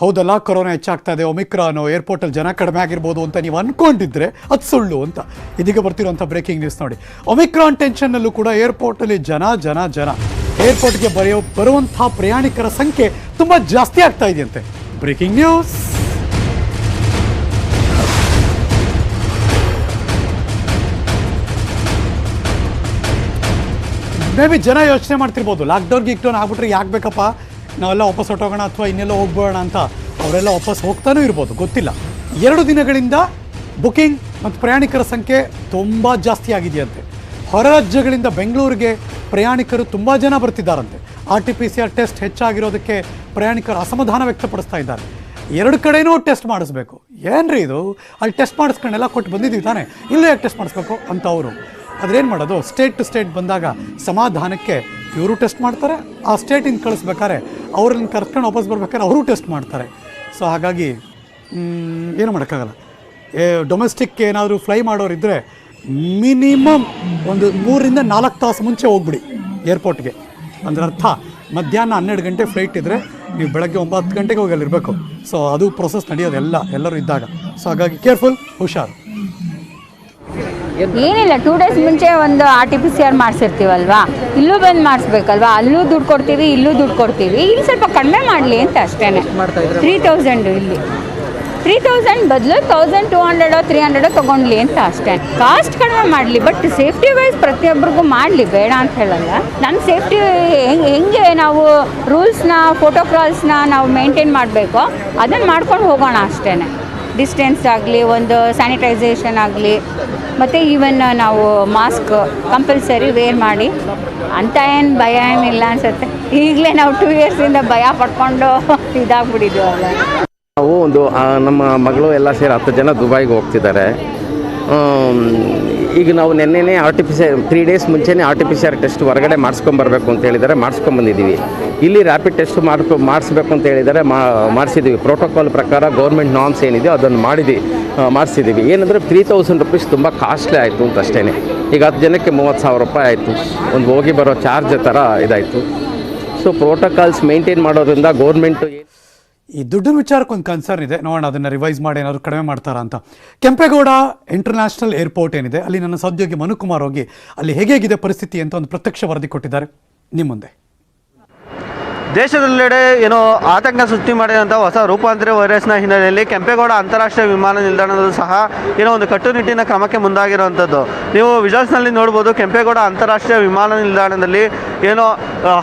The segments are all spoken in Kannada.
ಹೌದಲ್ಲ, ಕೊರೋನಾ ಹೆಚ್ಚಾಗ್ತಾ ಇದೆ ಒಮಿಕ್ರಾನು ಏರ್ಪೋರ್ಟಲ್ಲಿ ಜನ ಕಡಿಮೆ ಆಗಿರ್ಬೋದು ಅಂತ ನೀವು ಅನ್ಕೊಂಡಿದ್ರೆ ಅದು ಸುಳ್ಳು ಅಂತ. ಇದೀಗ ಬರ್ತಿರೋಂಥ ಬ್ರೇಕಿಂಗ್ ನ್ಯೂಸ್ ನೋಡಿ. ಒಮಿಕ್ರಾನ್ ಟೆನ್ಷನ್ನಲ್ಲೂ ಕೂಡ ಏರ್ಪೋರ್ಟಲ್ಲಿ ಜನ ಜನ ಜನ. ಏರ್ಪೋರ್ಟ್ಗೆ ಬರೆಯೋ, ಬರುವಂಥ ಪ್ರಯಾಣಿಕರ ಸಂಖ್ಯೆ ತುಂಬ ಜಾಸ್ತಿ ಆಗ್ತಾ ಇದೆಯಂತೆ. ಬ್ರೇಕಿಂಗ್ ನ್ಯೂಸ್ ಮೇ ಬಿ ಜನ ಯೋಚನೆ ಮಾಡ್ತಿರ್ಬೋದು. ಲಾಕ್ಡೌನ್ ಗೀಕ್ಡೌನ್ ಆಗ್ಬಿಟ್ರೆ ಯಾಕೆ ಬೇಕಪ್ಪ? ನಾವೆಲ್ಲ ವಾಪಸ್ ಹೊಟ್ಟೋಗೋಣ ಅಥವಾ ಇನ್ನೆಲ್ಲ ಹೋಗ್ಬೋಣ ಅಂತ ಅವರೆಲ್ಲ ವಾಪಸ್ ಹೋಗ್ತಾನೂ ಇರ್ಬೋದು, ಗೊತ್ತಿಲ್ಲ. ಎರಡು ದಿನಗಳಿಂದ ಬುಕಿಂಗ್ ಮತ್ತು ಪ್ರಯಾಣಿಕರ ಸಂಖ್ಯೆ ತುಂಬ ಜಾಸ್ತಿ ಆಗಿದೆಯಂತೆ. ಹೊರ ರಾಜ್ಯಗಳಿಂದ ಬೆಂಗಳೂರಿಗೆ ಪ್ರಯಾಣಿಕರು ತುಂಬ ಜನ ಬರ್ತಿದ್ದಾರಂತೆ. R T P C R test ಹೆಚ್ಚಾಗಿರೋದಕ್ಕೆ ಪ್ರಯಾಣಿಕರು ಅಸಮಾಧಾನ ವ್ಯಕ್ತಪಡಿಸ್ತಾ ಇದ್ದಾರೆ. ಎರಡು ಕಡೆಯೂ ಟೆಸ್ಟ್ ಮಾಡಿಸ್ಬೇಕು. ಏನ್ರಿ ಇದು? ಅಲ್ಲಿ ಟೆಸ್ಟ್ ಮಾಡಿಸ್ಕೊಂಡೆಲ್ಲ ಕೊಟ್ಟು ಬಂದಿದ್ದೀವಿ ತಾನೆ? ಇಲ್ಲೇ ಟೆಸ್ಟ್ ಮಾಡಿಸ್ಬೇಕು ಅಂತ ಅವರು. ಅದ್ರೇನು ಮಾಡೋದು? ಸ್ಟೇಟ್ ಟು ಸ್ಟೇಟ್ ಬಂದಾಗ ಸಮಾಧಾನಕ್ಕೆ ಇವರು ಟೆಸ್ಟ್ ಮಾಡ್ತಾರೆ, ಆ ಸ್ಟೇಟಿಂದ ಕಳಿಸ್ಬೇಕಾದ್ರೆ ಅವ್ರನ್ನ ಕರ್ಕೊಂಡು ವಾಪಸ್ ಬರ್ಬೇಕಾದ್ರೆ ಅವರು ಟೆಸ್ಟ್ ಮಾಡ್ತಾರೆ. ಸೊ ಹಾಗಾಗಿ ಏನು ಮಾಡೋಕ್ಕಾಗಲ್ಲ. ಏ ಡೊಮೆಸ್ಟಿಕ್ ಏನಾದರೂ ಫ್ಲೈ ಮಾಡೋರಿದ್ದರೆ ಮಿನಿಮಮ್ ಒಂದು ಮೂರರಿಂದ ನಾಲ್ಕು ತಾಸು ಮುಂಚೆ ಹೋಗ್ಬಿಡಿ ಏರ್ಪೋರ್ಟ್ಗೆ ಅಂದ್ರೆ ಅರ್ಥ, ಮಧ್ಯಾಹ್ನ ಹನ್ನೆರಡು ಗಂಟೆ ಫ್ಲೈಟ್ ಇದ್ದರೆ ನೀವು ಬೆಳಗ್ಗೆ ಒಂಬತ್ತು ಗಂಟೆಗೆ ಹೋಗಿ ಅಲ್ಲಿರಬೇಕು. ಸೊ ಅದು ಪ್ರೊಸೆಸ್ ನಡೆಯೋದು ಎಲ್ಲ, ಎಲ್ಲರೂ ಇದ್ದಾಗ. ಸೊ ಹಾಗಾಗಿ ಕೇರ್ಫುಲ್ ಹುಷಾರು. ಏನಿಲ್ಲ ಟೂ ಡೇಸ್ ಮುಂಚೆ ಒಂದು R T P C R ಮಾಡಿಸಿರ್ತೀವಲ್ವಾ? ಇಲ್ಲೂ ಬಂದು ಮಾಡಿಸ್ಬೇಕಲ್ವಾ? ಅಲ್ಲೂ ದುಡ್ಡು ಕೊಡ್ತೀವಿ ಇಲ್ಲೂ ದುಡ್ಡು ಕೊಡ್ತೀವಿ. ಇಲ್ಲಿ ಸ್ವಲ್ಪ ಕಡಿಮೆ ಮಾಡಲಿ ಅಂತ ಅಷ್ಟೇ ತ್ರೀ ತೌಸಂಡ್ ಇಲ್ಲಿ. ತ್ರೀ ತೌಸಂಡ್ ಬದಲು ತೌಸಂಡ್ ಟೂ ಹಂಡ್ರೆಡೋ ತ್ರೀ ಹಂಡ್ರೆಡೋ ತೊಗೊಂಡ್ಲಿ ಅಂತ ಅಷ್ಟೇ. ಕಾಸ್ಟ್ ಕಡಿಮೆ ಮಾಡಲಿ ಬಟ್ ಸೇಫ್ಟಿ ವೈಸ್ ಪ್ರತಿಯೊಬ್ಬರಿಗೂ ಮಾಡಲಿ ಬೇಡ ಅಂತ ಹೇಳಲ್ಲ. ನಮ್ಮ ಸೇಫ್ಟಿ ಹೆಂಗೆ ನಾವು ರೂಲ್ಸ್ನ ಫೋಟೋಕ್ರಾಲ್ಸ್ನ ನಾವು ಮೇಂಟೈನ್ ಮಾಡಬೇಕೋ ಅದನ್ನು ಮಾಡ್ಕೊಂಡು ಹೋಗೋಣ ಅಷ್ಟೇ ಡಿಸ್ಟೆನ್ಸ್ ಆಗಲಿ, ಒಂದು ಸ್ಯಾನಿಟೈಸೇಷನ್ ಆಗಲಿ, ಮತ್ತು ಈವನ್ ನಾವು ಮಾಸ್ಕ್ ಕಂಪಲ್ಸರಿ ವೇರ್ ಮಾಡಿ. ಅಂತ ಏನು ಭಯ ಏನಿಲ್ಲ ಅನ್ಸುತ್ತೆ. ಈಗಲೇ ನಾವು ಟೂ ಇಯರ್ಸಿಂದ ಭಯ ಪಡ್ಕೊಂಡು ಇದಾಗ್ಬಿಟ್ಟಿದ್ವಲ್ಲ ನಾವು ಒಂದು ನಮ್ಮ ಮಗಳು ಎಲ್ಲ ಸೇರಿ ಹತ್ತು ಜನ ದುಬೈಗೆ ಹೋಗ್ತಿದ್ದಾರೆ. ಈಗ ನಾವು ನಿನ್ನೆನೇ ಆರ್ಟಿಫಿಷಿಯಲ್ ತ್ರೀ ಡೇಸ್ ಮುಂಚೆನೇ ಆರ್ಟಿಫಿಷಿಯಲ್ ಟೆಸ್ಟ್ ಹೊರಗಡೆ ಮಾಡಿಸ್ಕೊಂಬರ್ಬೇಕು ಅಂತ ಹೇಳಿದ್ದಾರೆ, ಮಾಡಿಸ್ಕೊಂಬಂದಿದ್ದೀವಿ. ಇಲ್ಲಿ ರ್ಯಾಪಿಡ್ ಟೆಸ್ಟ್ ಮಾಡ್ಕೊ ಮಾಡಿಸ್ಬೇಕು ಅಂತ ಹೇಳಿದರೆ ಮಾಡಿಸಿದ್ದೀವಿ. ಪ್ರೋಟೋಕಾಲ್ ಪ್ರಕಾರ ಗೌರ್ಮೆಂಟ್ ನಾರ್ಮ್ಸ್ ಏನಿದೆ ಅದನ್ನು ಮಾಡಿದ್ವಿ ಮಾಡಿಸಿದ್ದೀವಿ. ಏನಂದರೆ ತ್ರೀ ತೌಸಂಡ್ ರುಪೀಸ್ ತುಂಬ ಕಾಸ್ಟ್ಲಿ ಆಯಿತು ಅಂತ ಅಷ್ಟೇ ಈಗ ಹತ್ತು ಜನಕ್ಕೆ ಮೂವತ್ತು ಸಾವಿರ ರೂಪಾಯಿ ಆಯಿತು. ಒಂದು ಹೋಗಿ ಬರೋ ಚಾರ್ಜ್ ಥರ ಇದಾಯಿತು. ಸೊ ಪ್ರೋಟೋಕಾಲ್ಸ್ ಮೇಂಟೈನ್ ಮಾಡೋದ್ರಿಂದ ಗೌರ್ಮೆಂಟು ಈ ದುಡ್ಡಿನ ವಿಚಾರಕ್ಕೆ ಒಂದು ಕನ್ಸರ್ನ್ ಇದೆ. ನೋಡೋಣ, ಅದನ್ನು ರಿವೈಸ್ ಮಾಡಿ ಏನಾದ್ರು ಕಡಿಮೆ ಮಾಡ್ತಾರಾ ಅಂತ. ಕೆಂಪೇಗೌಡ ಇಂಟರ್ನ್ಯಾಷನಲ್ ಏರ್ಪೋರ್ಟ್ ಏನಿದೆ, ಅಲ್ಲಿ ನನ್ನ ಸದ್ಯೋಗಿ ಮನುಕುಮಾರ್ ಹೋಗಿ ಅಲ್ಲಿ ಹೇಗೇಗಿದೆ ಪರಿಸ್ಥಿತಿ ಅಂತ ಒಂದು ಪ್ರತ್ಯಕ್ಷ ವರದಿ ಕೊಟ್ಟಿದ್ದಾರೆ. ನಿಮ್ಮ ಮುಂದೆ. ದೇಶದೆಲ್ಲೆಡೆ ಏನೋ ಆತಂಕ ಸೃಷ್ಟಿ ಮಾಡಿದಂಥ ಹೊಸ ರೂಪಾಂತರಿ ವೈರಸ್ನ ಹಿನ್ನೆಲೆಯಲ್ಲಿ ಕೆಂಪೇಗೌಡ ಅಂತಾರಾಷ್ಟ್ರೀಯ ವಿಮಾನ ನಿಲ್ದಾಣದಲ್ಲೂ ಸಹ ಏನೋ ಒಂದು ಕಟ್ಟುನಿಟ್ಟಿನ ಕ್ರಮಕ್ಕೆ ಮುಂದಾಗಿರುವಂಥದ್ದು. ನೀವು ವಿಜಲ್ಸ್ನಲ್ಲಿ ನೋಡ್ಬೋದು ಕೆಂಪೇಗೌಡ ಅಂತಾರಾಷ್ಟ್ರೀಯ ವಿಮಾನ ನಿಲ್ದಾಣದಲ್ಲಿ ಏನೋ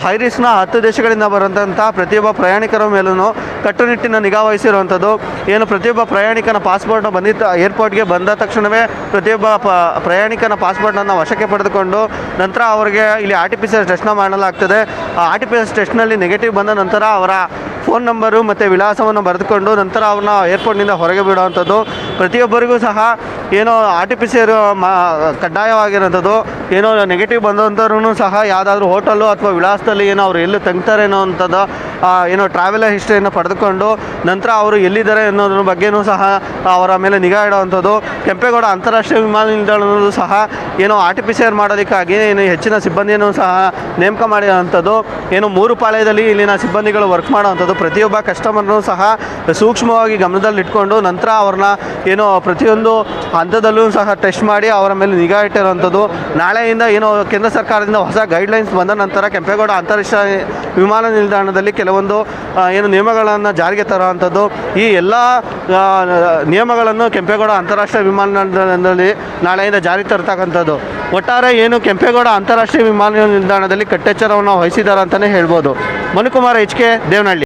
ಹೈರಿಸ್ನ ಹತ್ತು ದೇಶಗಳಿಂದ ಬರುವಂಥ ಪ್ರತಿಯೊಬ್ಬ ಪ್ರಯಾಣಿಕರ ಮೇಲೂ ಕಟ್ಟುನಿಟ್ಟಿನ ನಿಗಾ ವಹಿಸಿರುವಂಥದ್ದು. ಏನು ಪ್ರತಿಯೊಬ್ಬ ಪ್ರಯಾಣಿಕನ ಪಾಸ್ಪೋರ್ಟ್ನ ಬಂದಿದ್ದ ಏರ್ಪೋರ್ಟ್ಗೆ ಬಂದ ತಕ್ಷಣವೇ ಪ್ರತಿಯೊಬ್ಬ ಪ್ರಯಾಣಿಕನ ಪಾಸ್ಪೋರ್ಟನ್ನು ವಶಕ್ಕೆ ಪಡೆದುಕೊಂಡು ನಂತರ ಅವರಿಗೆ ಇಲ್ಲಿ ಆರ್ ಟಿ ಪಿ ಸಿ ಟೆಸ್ಟ್ನ ಮಾಡಲಾಗ್ತದೆ. ಆ ಆರ್ ಟಿ ಪಿ ಎಸ್ ಟೆಸ್ಟ್ನಲ್ಲಿ ನೆಗೆಟಿವ್ ಬಂದ ನಂತರ ಅವರ ಫೋನ್ ನಂಬರು ಮತ್ತು ವಿಳಾಸವನ್ನು ಬರೆದುಕೊಂಡು ನಂತರ ಅವ್ರನ್ನ ಏರ್ಪೋರ್ಟ್ನಿಂದ ಹೊರಗೆ ಬಿಡುವಂಥದ್ದು. ಪ್ರತಿಯೊಬ್ಬರಿಗೂ ಸಹ ಏನೋ ಆರ್ ಟಿ ಪಿ ಸಿ ಮಾ ಕಡ್ಡಾಯವಾಗಿರೋಂಥದ್ದು ಏನೋ ನೆಗೆಟಿವ್ ಬಂದಂಥವ್ರೂ ಸಹ ಯಾವುದಾದ್ರೂ ಹೋಟೆಲ್ಲು ಅಥವಾ ವಿಳಾಸದಲ್ಲಿ ಏನೋ ಅವರು ಎಲ್ಲಿ ತಂಗ್ತಾರೆ ಅನ್ನೋ ಅಂಥದ್ದು ಏನೋ ಟ್ರಾವೆಲರ್ ಹಿಸ್ಟ್ರಿಯನ್ನು ಪಡೆದುಕೊಂಡು ನಂತರ ಅವರು ಎಲ್ಲಿದ್ದಾರೆ ಅನ್ನೋದ್ರ ಬಗ್ಗೆಯೂ ಸಹ ಅವರ ಮೇಲೆ ನಿಗಾ ಇಡುವಂಥದ್ದು. ಕೆಂಪೇಗೌಡ ಅಂತಾರಾಷ್ಟ್ರೀಯ ವಿಮಾನ ನಿಲ್ದಾಣದಲ್ಲೂ ಸಹ ಏನೋ R T P C R ಮಾಡೋದಕ್ಕಾಗಿ ಏನು ಹೆಚ್ಚಿನ ಸಿಬ್ಬಂದಿಯನ್ನು ಸಹ ನೇಮಕ ಮಾಡಿರುವಂಥದ್ದು. ಏನು ಮೂರು ಪಾಳ್ಯದಲ್ಲಿ ಇಲ್ಲಿನ ಸಿಬ್ಬಂದಿಗಳು ವರ್ಕ್ ಮಾಡುವಂಥದ್ದು. ಪ್ರತಿಯೊಬ್ಬ ಕಸ್ಟಮರ್ನೂ ಸಹ ಸೂಕ್ಷ್ಮವಾಗಿ ಗಮನದಲ್ಲಿಟ್ಕೊಂಡು ನಂತರ ಅವ್ರನ್ನ ಏನೋ ಪ್ರತಿಯೊಂದು ಹಂತದಲ್ಲೂ ಸಹ ಟೆಸ್ಟ್ ಮಾಡಿ ಅವರ ಮೇಲೆ ನಿಗಾ ಇಟ್ಟಿರುವಂಥದ್ದು. ನಾಳೆಯಿಂದ ಏನು ಕೇಂದ್ರ ಸರ್ಕಾರದಿಂದ ಹೊಸ ಗೈಡ್ಲೈನ್ಸ್ ಬಂದ ನಂತರ ಕೆಂಪೇಗೌಡ ಅಂತಾರಾಷ್ಟ್ರೀಯ ವಿಮಾನ ನಿಲ್ದಾಣದಲ್ಲಿ ಕೆಲವೊಂದು ಏನು ನಿಯಮಗಳನ್ನು ಜಾರಿಗೆ ತರುವಂಥದ್ದು. ಈ ಎಲ್ಲ ನಿಯಮಗಳನ್ನು ಕೆಂಪೇಗೌಡ ಅಂತಾರಾಷ್ಟ್ರೀಯ ವಿಮಾನ ನಿಲ್ದಾಣದಲ್ಲಿ ನಾಳೆಯಿಂದ ಜಾರಿ ತರ್ತಕ್ಕಂಥದ್ದು. ಒಟ್ಟಾರೆ ಏನು ಕೆಂಪೇಗೌಡ ಅಂತಾರಾಷ್ಟ್ರೀಯ ವಿಮಾನ ನಿಲ್ದಾಣದಲ್ಲಿ ಕಟ್ಟೆಚ್ಚರವನ್ನು ವಹಿಸಿದ್ದಾರೆ ಅಂತಲೇ ಹೇಳ್ಬೋದು. Manukumar H K Devanahalli.